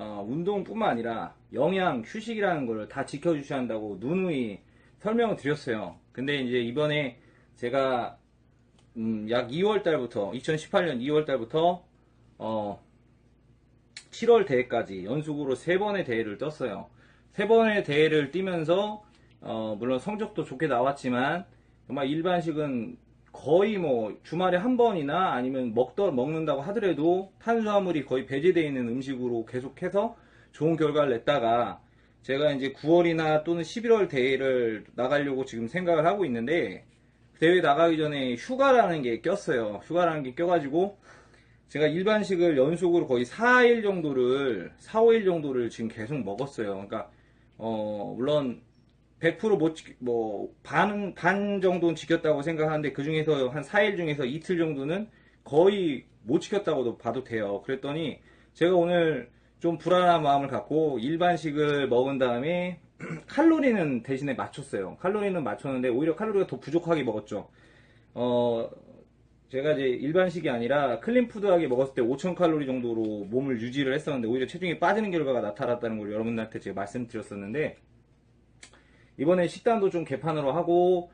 어, 운동뿐만 아니라 영양, 휴식이라는 걸 다 지켜주셔야 한다고 누누이 설명을 드렸어요. 근데 이제 이번에 제가 음, 약 2월 달부터 2018년 2월 달부터 어, 7월 대회까지 연속으로 세 번의 대회를 떴어요. 세 번의 대회를 뛰면서 어, 물론 성적도 좋게 나왔지만 정말 일반식은 거의 뭐 주말에 한 번이나 아니면 먹더 먹는다고 하더라도 탄수화물이 거의 배제되어 있는 음식으로 계속해서 좋은 결과를 냈다가 제가 이제 9월이나 또는 11월 대회를 나가려고 지금 생각을 하고 있는데 대회 나가기 전에 휴가라는 게 꼈어요. 휴가라는 게 껴가지고 제가 일반식을 연속으로 거의 4일 정도를 4, 5일 정도를 지금 계속 먹었어요. 그러니까 어 물론 100%못 뭐, 반, 반 정도는 지켰다고 생각하는데, 그 중에서 한 4일 중에서 이틀 정도는 거의 못 지켰다고도 봐도 돼요. 그랬더니, 제가 오늘 좀 불안한 마음을 갖고 일반식을 먹은 다음에 칼로리는 대신에 맞췄어요. 칼로리는 맞췄는데, 오히려 칼로리가 더 부족하게 먹었죠. 어, 제가 이제 일반식이 아니라 클린푸드하게 먹었을 때 5000칼로리 정도로 몸을 유지를 했었는데, 오히려 체중이 빠지는 결과가 나타났다는 걸 여러분들한테 제가 말씀드렸었는데, 이번에 식단도 좀 개판으로 하고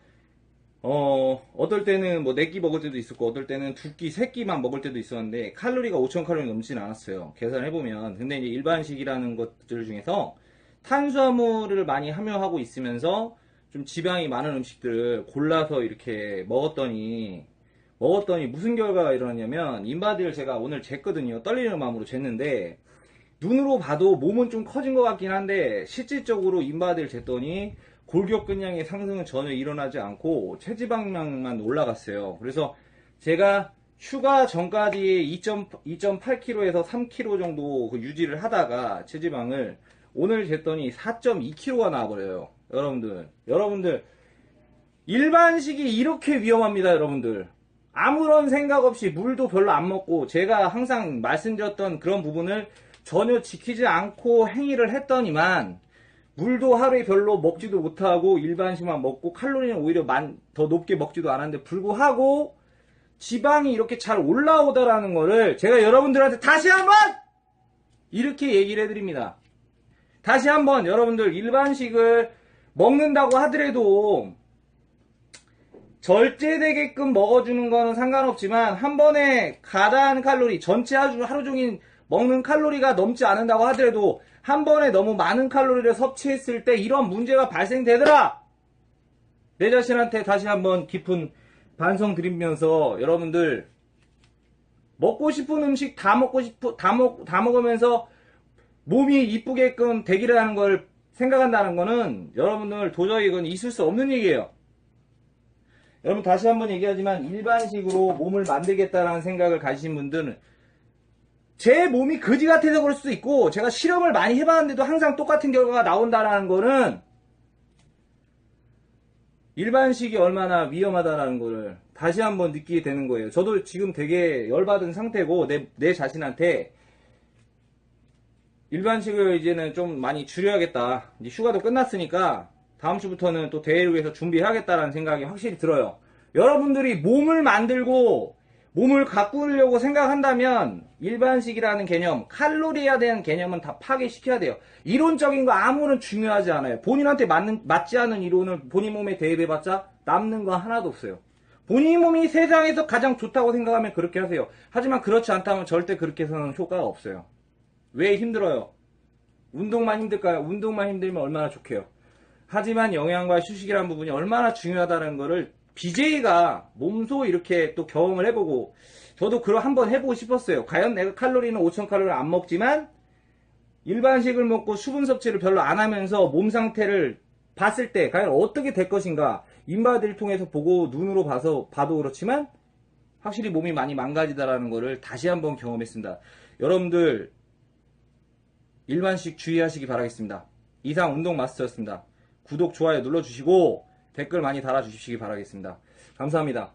어 어떨 때는 뭐네끼 먹을 때도 있었고 어떨 때는 두 끼, 세 끼만 먹을 때도 있었는데 칼로리가 5천 칼로리 넘지는 않았어요. 계산을 해보면 근데 이제 일반식이라는 것들 중에서 탄수화물을 많이 함유하고 있으면서 좀 지방이 많은 음식들을 골라서 이렇게 먹었더니 먹었더니 무슨 결과가 일어났냐면 인바디를 제가 오늘 쟀거든요. 떨리는 마음으로 쟀는데 눈으로 봐도 몸은 좀 커진 것 같긴 한데 실질적으로 인바디를 쟀더니 골격근량의 상승은 전혀 일어나지 않고 체지방량만 올라갔어요. 그래서 제가 휴가 전까지 2.8kg에서 3kg 정도 그 유지를 하다가 체지방을 오늘 쟀더니 4.2kg가 나와버려요. 여러분들, 여러분들 일반식이 이렇게 위험합니다, 여러분들. 아무런 생각 없이 물도 별로 안 먹고 제가 항상 말씀드렸던 그런 부분을 전혀 지키지 않고 행위를 했더니만 물도 하루에 별로 먹지도 못하고 일반식만 먹고 칼로리는 오히려 만, 더 높게 먹지도 않았는데 불구하고 지방이 이렇게 잘 올라오더라는 거를 제가 여러분들한테 다시 한번 이렇게 얘기를 해드립니다. 다시 한번 여러분들 일반식을 먹는다고 하더라도 절제되게끔 먹어주는 거는 상관없지만 한 번에 가다한 칼로리 전체 하루, 하루 종일 먹는 칼로리가 넘지 않는다고 하더라도 한 번에 너무 많은 칼로리를 섭취했을 때 이런 문제가 발생되더라! 내 자신한테 다시 한번 깊은 반성 드리면서 여러분들 먹고 싶은 음식 다 먹고 싶어 다 먹, 다 먹으면서 몸이 이쁘게끔 되기라는 걸 생각한다는 거는 여러분들 도저히 이건 있을 수 없는 얘기예요. 여러분 다시 한번 얘기하지만 일반식으로 몸을 만들겠다라는 생각을 가지신 분들은 제 몸이 거지 같아서 그럴 수도 있고 제가 실험을 많이 해봤는데도 항상 똑같은 결과가 나온다라는 거는 일반식이 얼마나 위험하다라는 거를 다시 한번 느끼게 되는 거예요. 저도 지금 되게 열받은 상태고 내, 내 자신한테 일반식을 이제는 좀 많이 줄여야겠다. 이제 휴가도 끝났으니까 다음 주부터는 또 대회를 위해서 준비해야겠다라는 생각이 확실히 들어요. 여러분들이 몸을 만들고 몸을 가꾸려고 생각한다면 일반식이라는 개념, 칼로리에 대한 개념은 다 파괴시켜야 돼요. 이론적인 거 아무런 중요하지 않아요. 본인한테 맞는, 맞지 않은 이론을 본인 몸에 대입해봤자 남는 거 하나도 없어요. 본인 몸이 세상에서 가장 좋다고 생각하면 그렇게 하세요. 하지만 그렇지 않다면 절대 그렇게 해서는 효과가 없어요. 왜 힘들어요? 운동만 힘들까요? 운동만 힘들면 얼마나 좋게요. 하지만 영양과 휴식이라는 부분이 얼마나 중요하다는 것을 BJ가 몸소 이렇게 또 경험을 해보고 저도 그걸 한번 해보고 싶었어요. 과연 내가 칼로리는 5,000칼로리 안 먹지만 일반식을 먹고 수분 섭취를 별로 안 하면서 몸 상태를 봤을 때 과연 어떻게 될 것인가 인바디를 통해서 보고 눈으로 봐서 봐도 그렇지만 확실히 몸이 많이 망가지다라는 것을 다시 한번 경험했습니다. 여러분들 일반식 주의하시기 바라겠습니다. 이상 운동 마스터였습니다. 구독, 좋아요 눌러주시고 댓글 많이 달아주시기 바라겠습니다. 감사합니다.